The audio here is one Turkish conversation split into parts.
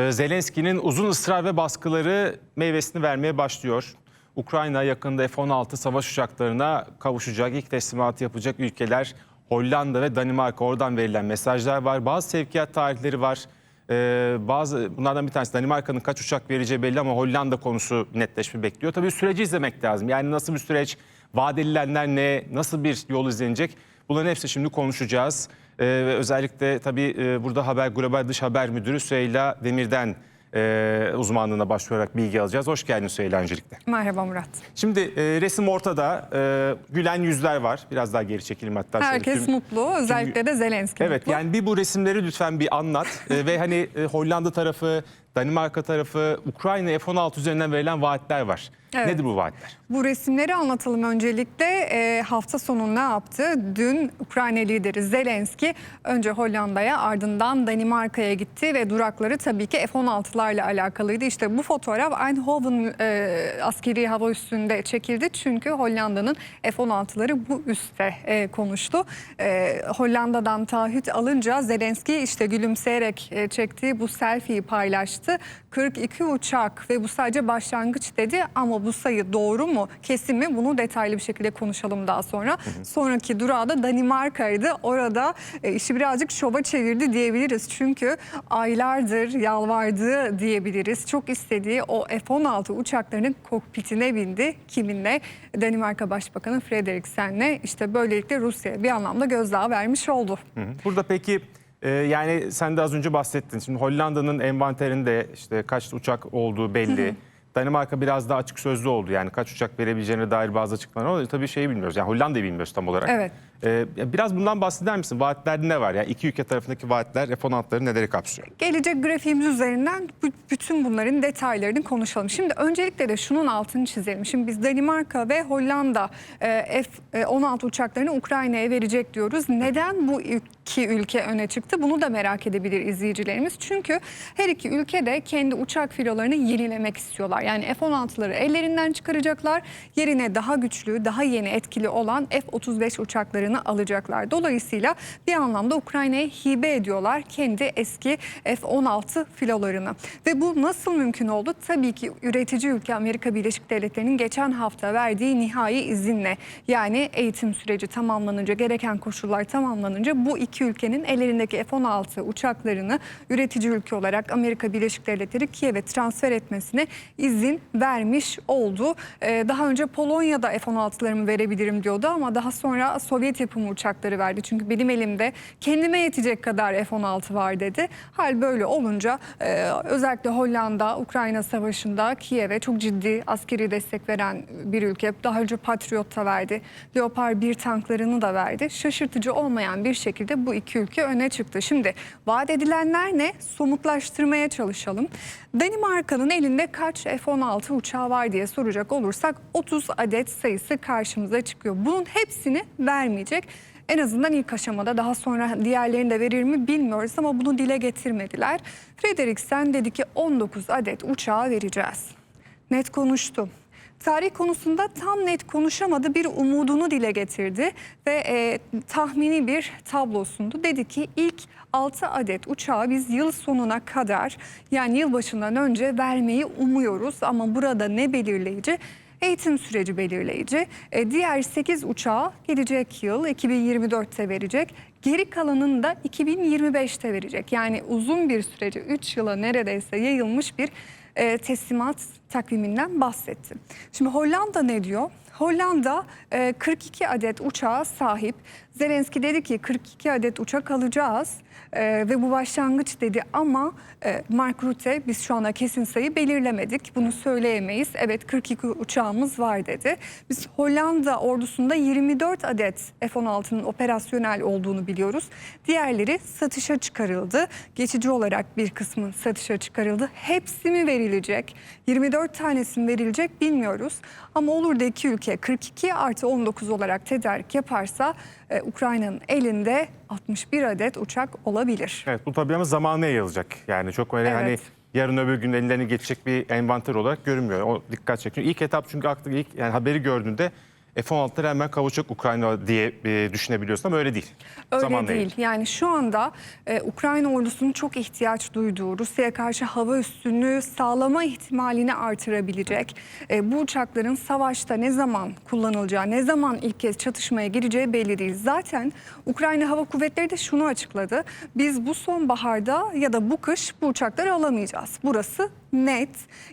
Ee, Zelenski'nin uzun ısrar ve baskıları meyvesini vermeye başlıyor. Ukrayna yakında F-16 savaş uçaklarına kavuşacak, ilk teslimatı yapacak ülkeler Hollanda ve Danimarka. Oradan verilen mesajlar var. Bazı sevkiyat tarihleri var. Ee, bazı bunlardan bir tanesi Danimarka'nın kaç uçak vereceği belli ama Hollanda konusu netleşme bekliyor. Tabii süreci izlemek lazım. Yani nasıl bir süreç, vaat edilenler ne, nasıl bir yol izlenecek? Bunların hepsi şimdi konuşacağız. Ee, ve özellikle tabii e, burada Haber Global Dış Haber Müdürü Süheyla Demir'den e, uzmanlığına başvurarak bilgi alacağız. Hoş geldin Süheyla öncelikle. Merhaba Murat. Şimdi e, resim ortada. E, gülen yüzler var. Biraz daha geri çekelim hatta. şöyle Herkes tüm- mutlu. Özellikle de Zelenski Evet mutlu. yani bir bu resimleri lütfen bir anlat. E, ve hani e, Hollanda tarafı, Danimarka tarafı, Ukrayna F-16 üzerinden verilen vaatler var. Evet. Nedir bu vaatler? Bu resimleri anlatalım öncelikle. Ee, hafta sonu ne yaptı? Dün Ukrayna lideri Zelenski önce Hollanda'ya ardından Danimarka'ya gitti ve durakları tabii ki F-16'larla alakalıydı. İşte bu fotoğraf Eindhoven e, askeri hava üssünde çekildi. Çünkü Hollanda'nın F-16'ları bu üste e, konuştu. E, Hollanda'dan taahhüt alınca Zelenski işte gülümseyerek e, çektiği bu selfie'yi paylaştı. 42 uçak ve bu sadece başlangıç dedi ama bu sayı doğru mu kesin mi bunu detaylı bir şekilde konuşalım daha sonra. Sonraki durağı da Danimarka'ydı. Orada e, işi birazcık şova çevirdi diyebiliriz. Çünkü aylardır yalvardığı diyebiliriz. Çok istediği o F-16 uçaklarının kokpitine bindi. Kiminle? Danimarka Başbakanı Frederiksen'le işte böylelikle Rusya'ya bir anlamda gözdağı vermiş oldu. Hı hı. Burada peki e, yani sen de az önce bahsettin. Şimdi Hollanda'nın envanterinde işte kaç uçak olduğu belli. Danimarka biraz daha açık sözlü oldu. Yani kaç uçak verebileceğine dair bazı açıklamalar oldu. Tabii şeyi bilmiyoruz. Yani Hollanda'yı bilmiyoruz tam olarak. Evet. E, ya biraz bundan bahseder misin? Vaatlerde ne var? Yani iki ülke tarafındaki vaatler F-16'ların neleri kapsıyor? Gelecek grafiğimiz üzerinden bütün bunların detaylarını konuşalım. Şimdi öncelikle de şunun altını çizelim. Şimdi biz Danimarka ve Hollanda e, F-16 uçaklarını Ukrayna'ya verecek diyoruz. Neden bu iki ülke öne çıktı? Bunu da merak edebilir izleyicilerimiz. Çünkü her iki ülke de kendi uçak filolarını yenilemek istiyorlar. Yani F-16'ları ellerinden çıkaracaklar. Yerine daha güçlü, daha yeni etkili olan F-35 uçaklarını alacaklar. Dolayısıyla bir anlamda Ukrayna'ya hibe ediyorlar kendi eski F-16 filolarını. Ve bu nasıl mümkün oldu? Tabii ki üretici ülke Amerika Birleşik Devletleri'nin geçen hafta verdiği nihai izinle yani eğitim süreci tamamlanınca, gereken koşullar tamamlanınca bu iki ülkenin ellerindeki F-16 uçaklarını üretici ülke olarak Amerika Birleşik Devletleri Kiev'e transfer etmesine izin vermiş oldu. Ee, daha önce Polonya'da F-16'larımı verebilirim diyordu ama daha sonra Sovyet yapımı uçakları verdi. Çünkü benim elimde kendime yetecek kadar F-16 var dedi. Hal böyle olunca e, özellikle Hollanda Ukrayna Savaşı'nda Kiev'e çok ciddi askeri destek veren bir ülke. Daha önce Patriot da verdi. Leopard 1 tanklarını da verdi. Şaşırtıcı olmayan bir şekilde bu iki ülke öne çıktı. Şimdi vaat edilenler ne? Somutlaştırmaya çalışalım. Danimarka'nın elinde kaç F-16 uçağı var diye soracak olursak 30 adet sayısı karşımıza çıkıyor. Bunun hepsini vermeyecek. En azından ilk aşamada daha sonra diğerlerini de verir mi bilmiyoruz ama bunu dile getirmediler. Frederiksen dedi ki 19 adet uçağı vereceğiz. Net konuştu. Tarih konusunda tam net konuşamadı bir umudunu dile getirdi ve e, tahmini bir tablo sundu. Dedi ki ilk 6 adet uçağı biz yıl sonuna kadar yani yılbaşından önce vermeyi umuyoruz ama burada ne belirleyici? Eğitim süreci belirleyici. E, diğer 8 uçağı gelecek yıl 2024'te verecek. Geri kalanını da 2025'te verecek. Yani uzun bir sürece 3 yıla neredeyse yayılmış bir e, teslimat takviminden bahsetti. Şimdi Hollanda ne diyor? Hollanda e, 42 adet uçağa sahip. Zelenski dedi ki 42 adet uçak alacağız e, ve bu başlangıç dedi ama e, Mark Rutte biz şu anda kesin sayı belirlemedik. Bunu söyleyemeyiz. Evet 42 uçağımız var dedi. Biz Hollanda ordusunda 24 adet F-16'nın operasyonel olduğunu biliyoruz. Diğerleri satışa çıkarıldı. Geçici olarak bir kısmı satışa çıkarıldı. Hepsi mi verilecek? 24 tanesi mi verilecek bilmiyoruz. Ama olur da iki ülke 42 artı 19 olarak tedarik yaparsa e, Ukrayna'nın elinde 61 adet uçak olabilir. Evet bu tabii ama zamana yayılacak. Yani çok öyle hani Evet. yarın öbür gün ellerine geçecek bir envanter olarak görünmüyor. O dikkat çekiyor. İlk etap çünkü aklı ilk yani haberi gördüğünde F-16'lara hemen kavuşacak Ukrayna diye e, düşünebiliyorsun ama öyle değil. Öyle Zamanla değil. ilgili. Yani şu anda e, Ukrayna ordusunun çok ihtiyaç duyduğu Rusya'ya karşı hava üstünlüğü sağlama ihtimalini artırabilecek e, bu uçakların savaşta ne zaman kullanılacağı, ne zaman ilk kez çatışmaya gireceği belli değil. Zaten Ukrayna Hava Kuvvetleri de şunu açıkladı. Biz bu sonbaharda ya da bu kış bu uçakları alamayacağız. Burası net.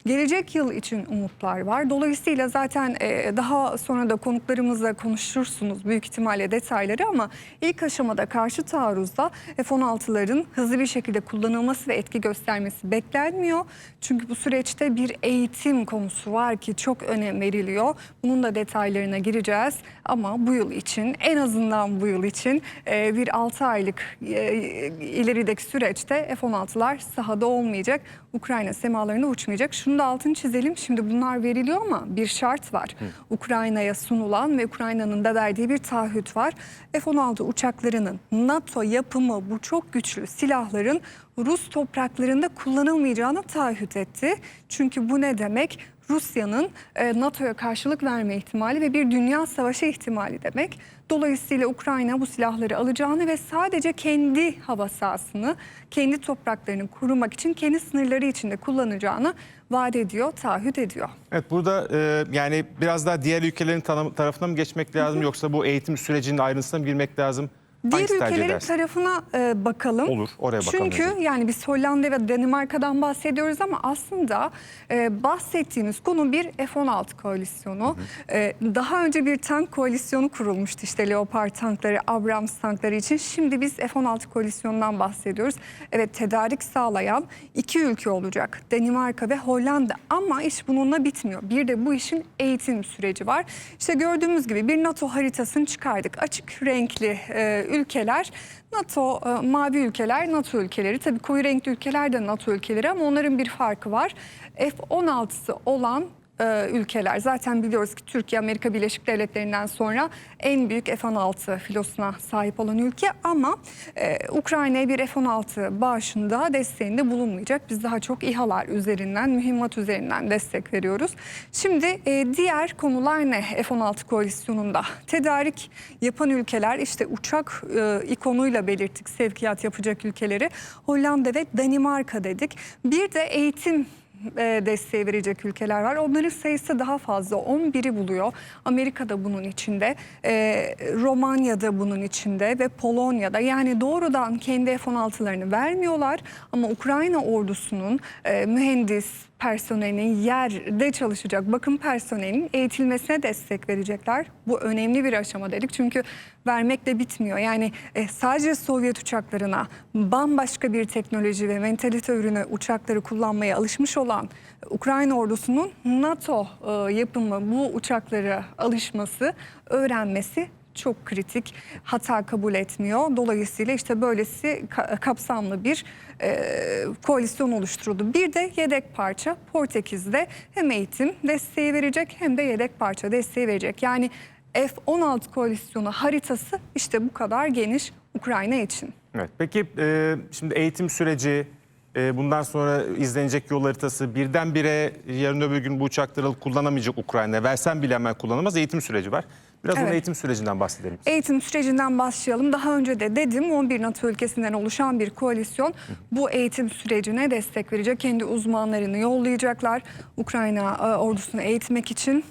Gelecek yıl için umutlar var. Dolayısıyla zaten e, daha sonra da konuklarımızla konuşursunuz büyük ihtimalle detayları ama ilk aşamada karşı taarruzda F-16'ların hızlı bir şekilde kullanılması ve etki göstermesi beklenmiyor. Çünkü bu süreçte bir eğitim konusu var ki çok önem veriliyor. Bunun da detaylarına gireceğiz ama bu yıl için en azından bu yıl için e, bir 6 aylık e, ilerideki süreçte F-16'lar sahada olmayacak. Ukrayna semalarına uçmayacak. Şunu da altını çizelim. Şimdi bunlar veriliyor ama bir şart var. Ukrayna'ya sunulan ve Ukrayna'nın da verdiği bir taahhüt var. F-16 uçaklarının NATO yapımı bu çok güçlü silahların Rus topraklarında kullanılmayacağını taahhüt etti. Çünkü bu ne demek? Rusya'nın e, NATO'ya karşılık verme ihtimali ve bir dünya savaşı ihtimali demek. Dolayısıyla Ukrayna bu silahları alacağını ve sadece kendi hava sahasını, kendi topraklarını korumak için kendi sınırları içinde kullanacağını vaat ediyor, taahhüt ediyor. Evet burada e, yani biraz daha diğer ülkelerin tarafına mı geçmek lazım yoksa bu eğitim sürecinin ayrıntısına mı girmek lazım? Diğer Hangisi tercih ülkelerin edersin? tarafına e, bakalım. Olur, oraya bakalım Çünkü önce. yani biz Hollanda ve Danimarka'dan bahsediyoruz ama aslında e, bahsettiğimiz konu bir F-16 koalisyonu. E, daha önce bir tank koalisyonu kurulmuştu işte Leopard tankları, Abrams tankları için. Şimdi biz F-16 koalisyonundan bahsediyoruz. Evet tedarik sağlayan iki ülke olacak. Danimarka ve Hollanda ama iş bununla bitmiyor. Bir de bu işin eğitim süreci var. İşte gördüğümüz gibi bir NATO haritasını çıkardık. Açık renkli e, ülkeler NATO e, mavi ülkeler NATO ülkeleri tabii koyu renkli ülkeler de NATO ülkeleri ama onların bir farkı var. F-16'sı olan e, ülkeler zaten biliyoruz ki Türkiye Amerika Birleşik Devletleri'nden sonra en büyük F-16 filosuna sahip olan ülke ama e, Ukrayna'ya bir F-16 bağışında desteğinde bulunmayacak. Biz daha çok İHA'lar üzerinden, mühimmat üzerinden destek veriyoruz. Şimdi e, diğer konular ne F-16 koalisyonunda? Tedarik yapan ülkeler işte uçak e, ikonuyla belirttik sevkiyat yapacak ülkeleri. Hollanda ve Danimarka dedik. Bir de eğitim e, desteği verecek ülkeler var. Onların sayısı daha fazla. 11'i buluyor. Amerika da bunun içinde. E, Romanya da bunun içinde ve Polonya'da. Yani doğrudan kendi F-16'larını vermiyorlar. Ama Ukrayna ordusunun e, mühendis, personelinin yerde çalışacak bakım personelinin eğitilmesine destek verecekler. Bu önemli bir aşama dedik çünkü vermekle bitmiyor. Yani e, sadece Sovyet uçaklarına bambaşka bir teknoloji ve mentalite ürünü uçakları kullanmaya alışmış olan Ukrayna ordusunun NATO e, yapımı bu uçaklara alışması, öğrenmesi çok kritik. Hata kabul etmiyor. Dolayısıyla işte böylesi ka- kapsamlı bir e, koalisyon oluşturuldu. Bir de yedek parça Portekiz'de hem eğitim desteği verecek hem de yedek parça desteği verecek. Yani F-16 koalisyonu haritası işte bu kadar geniş Ukrayna için. Evet. Peki e, şimdi eğitim süreci, e, bundan sonra izlenecek yol haritası birdenbire yarın öbür gün bu uçakları kullanamayacak Ukrayna. Versen bile hemen kullanamaz. Eğitim süreci var. Biraz onun Evet. eğitim sürecinden bahsedelim. Eğitim sürecinden başlayalım. Daha önce de dedim 11 NATO ülkesinden oluşan bir koalisyon bu eğitim sürecine destek verecek. Kendi uzmanlarını yollayacaklar Ukrayna e, ordusunu eğitmek için.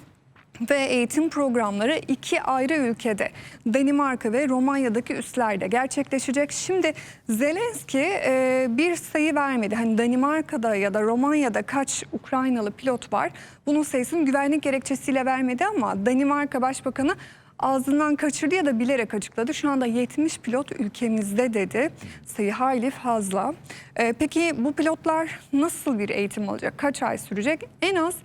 Ve eğitim programları iki ayrı ülkede Danimarka ve Romanya'daki üslerde gerçekleşecek. Şimdi Zelenski e, bir sayı vermedi. Hani Danimarka'da ya da Romanya'da kaç Ukraynalı pilot var? Bunun sayısını güvenlik gerekçesiyle vermedi ama Danimarka Başbakanı ağzından kaçırdı ya da bilerek açıkladı. Şu anda 70 pilot ülkemizde dedi. Sayı hayli fazla. Ee, peki bu pilotlar nasıl bir eğitim alacak? Kaç ay sürecek? En az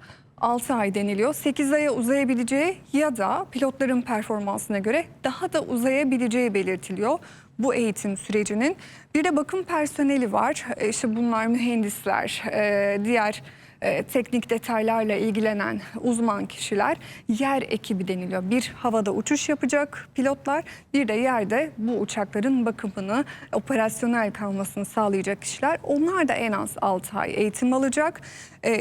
6 ay deniliyor. 8 aya uzayabileceği ya da pilotların performansına göre daha da uzayabileceği belirtiliyor bu eğitim sürecinin. Bir de bakım personeli var. E, İşte bunlar mühendisler, e, diğer e, teknik detaylarla ilgilenen uzman kişiler yer ekibi deniliyor. Bir havada uçuş yapacak pilotlar, bir de yerde bu uçakların bakımını, operasyonel kalmasını sağlayacak kişiler. Onlar da en az 6 ay eğitim alacak.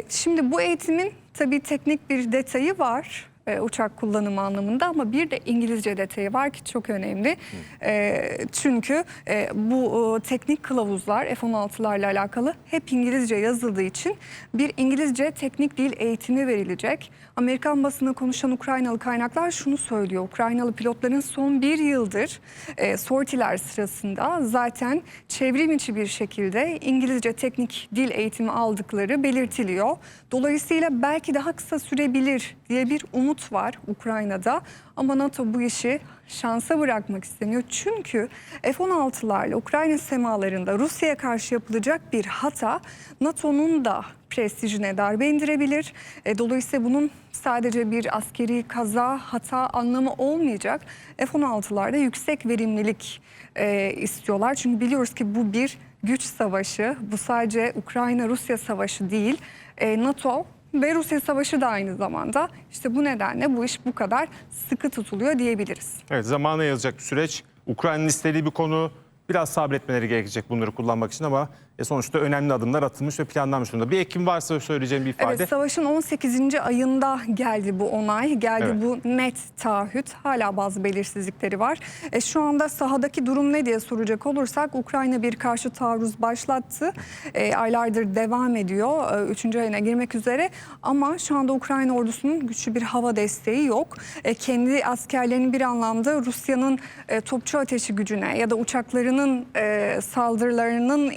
Şimdi bu eğitimin tabii teknik bir detayı var. E, uçak kullanımı anlamında ama bir de İngilizce detayı var ki çok önemli. E, çünkü e, bu e, teknik kılavuzlar F-16'larla alakalı hep İngilizce yazıldığı için bir İngilizce teknik dil eğitimi verilecek. Amerikan basını konuşan Ukraynalı kaynaklar şunu söylüyor. Ukraynalı pilotların son bir yıldır e, sortiler sırasında zaten çevrim içi bir şekilde İngilizce teknik dil eğitimi aldıkları belirtiliyor. Dolayısıyla belki daha kısa sürebilir diye bir umut var Ukrayna'da. Ama NATO bu işi şansa bırakmak istemiyor. Çünkü F-16'larla Ukrayna semalarında Rusya'ya karşı yapılacak bir hata NATO'nun da prestijine darbe indirebilir. E, Dolayısıyla bunun sadece bir askeri kaza, hata anlamı olmayacak. F-16'larda yüksek verimlilik e, istiyorlar. Çünkü biliyoruz ki bu bir güç savaşı. Bu sadece Ukrayna-Rusya savaşı değil. E, NATO ve Rusya savaşı da aynı zamanda. İşte bu nedenle bu iş bu kadar sıkı tutuluyor diyebiliriz. Evet zamana yazacak bir süreç. Ukrayna'nın istediği bir konu. Biraz sabretmeleri gerekecek bunları kullanmak için ama e, sonuçta önemli adımlar atılmış ve planlanmış durumda. Bir ekim varsa söyleyeceğim bir ifade. Evet savaşın 18. ayında geldi bu onay, geldi Evet. bu net taahhüt. Hala bazı belirsizlikleri var. E, şu anda sahadaki durum ne diye soracak olursak Ukrayna bir karşı taarruz başlattı. E, aylardır devam ediyor. E, üçüncü ayına girmek üzere. Ama şu anda Ukrayna ordusunun güçlü bir hava desteği yok. E, kendi askerlerini bir anlamda Rusya'nın e, topçu ateşi gücüne ya da uçaklarının e, saldırılarının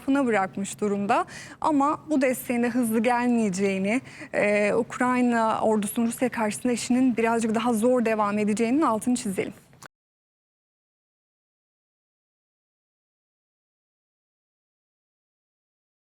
insafına bırakmış durumda. Ama bu desteğin de hızlı gelmeyeceğini, e, Ukrayna ordusunun Rusya karşısında işinin birazcık daha zor devam edeceğinin altını çizelim.